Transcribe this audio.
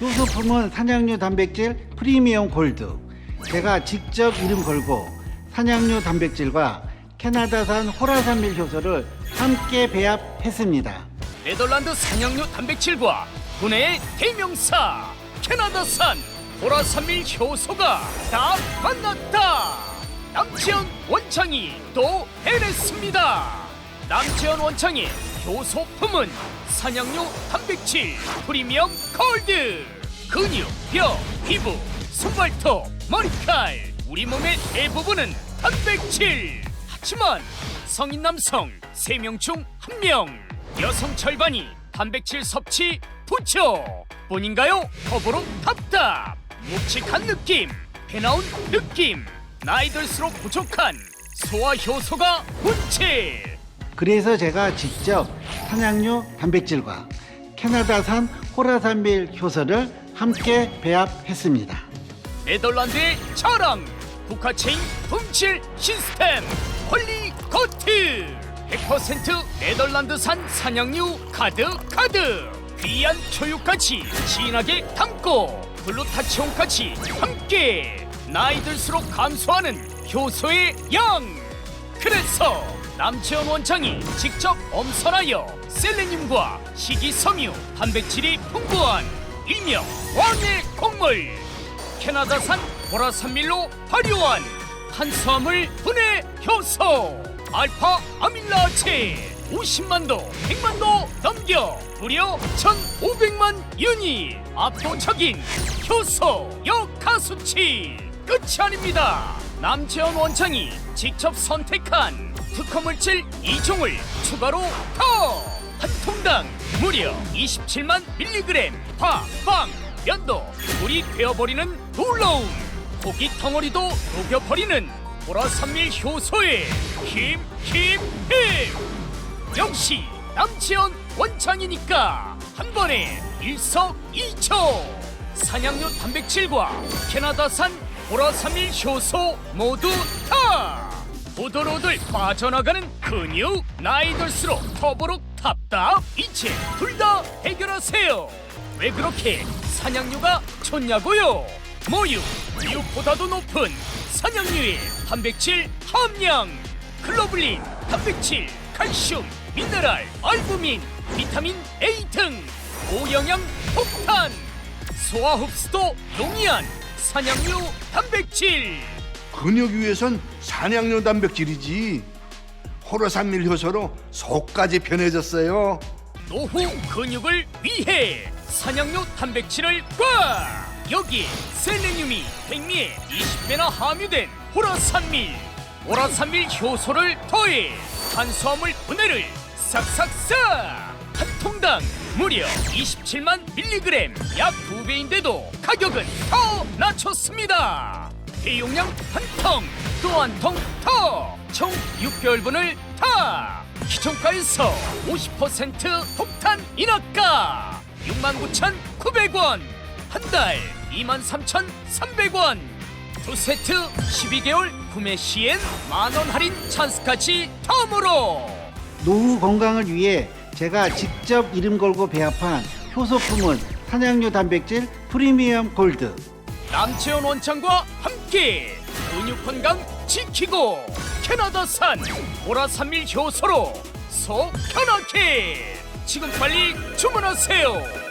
효소품은 산양류 단백질 프리미엄 골드. 제가 직접 이름 걸고 산양류 단백질과 캐나다산 호라산밀 효소를 함께 배합했습니다. 네덜란드 산양류 단백질과 분해의 대명사 캐나다산 보라산밀 효소가 다 만났다 남지현 원창이 또 해냈습니다 남지현 원창의 효소품은 산양류 단백질 프리미엄 골드 근육, 뼈, 피부, 손발톱, 머리칼. 우리 몸의 대부분은 단백질. 하지만 성인 남성 3명 중 1명 여성 절반이 단백질 섭취 부족. 뿐인가요? 더불어 답답 묵직한 느낌 배 나온 느낌. 나이 들수록 부족한 소화 효소가 문제 그래서 제가 직접 산양류 단백질과 캐나다산 호라산밀 효소를 함께 배합했습니다. 네덜란드의 자랑 국가체인 품질 시스템 홀리거트. 100% 네덜란드산 산양류 가득 귀한 초유까지 진하게 담고 글루타치온까지 함께 나이 들수록 감소하는 효소의 양. 그래서 남채원 원장이 직접 엄선하여 셀레늄과 식이섬유 단백질이 풍부한 일명 왕의 곡물. 캐나다산 보라산밀로 발효한 탄수화물 분해 효소 알파 아밀라체 50만도 100만도 넘겨 무려 1500만 유닛 압도적인 효소 역하수치. 끝이 아닙니다. 남채원 원장이 직접 선택한 특허물질 2종을 추가로 더! 한 통당 무려 27만 밀리그램 파빵 면도 물이 되어버리는 놀라운 고기 덩어리도 녹여버리는 보라산밀 효소의 힘 힘 힘! 역시 남치현 원창이니까 한 번에 일석이조! 산양류 단백질과 캐나다산 보라산밀 효소 모두 다 오돌오돌 빠져나가는 근육 나이 들수록 더부룩 답답. 이제 둘다 해결하세요. 왜 그렇게 산양류가 좋냐고요? 모유 미육보다도 높은 산양류의 단백질 함량 글로불린 단백질 칼슘 미네랄 알부민 비타민 A 등 고영양 폭탄. 소화 흡수도 용이한 산양류 단백질 근육 위에선 산양류 단백질이지. 호로산밀 효소로 속까지 편해졌어요. 노후 근육을 위해 산양류 단백질을 꽉! 여기에 셀레늄이 백미에 20배나 함유된 호라산밀 호라산밀 효소를 더해 탄수화물 분해를 싹싹싹! 한 통당 무려 27만 밀리그램 약 2배인데도 가격은 더 낮췄습니다 대용량 한통 또 한통더총 6개월분을 다 기존가에서 50% 폭탄 인하가 69,900원 한 달 23,300원. 두 세트 12개월 구매 시엔 만원 할인 찬스까지 덤으로. 노후 건강을 위해 제가 직접 이름 걸고 배합한 효소품은 산양류 단백질 프리미엄 골드. 남채원 원창과 함께 근육 건강 지키고 캐나다산 보라산밀 효소로 속 편하게. 지금 빨리 주문하세요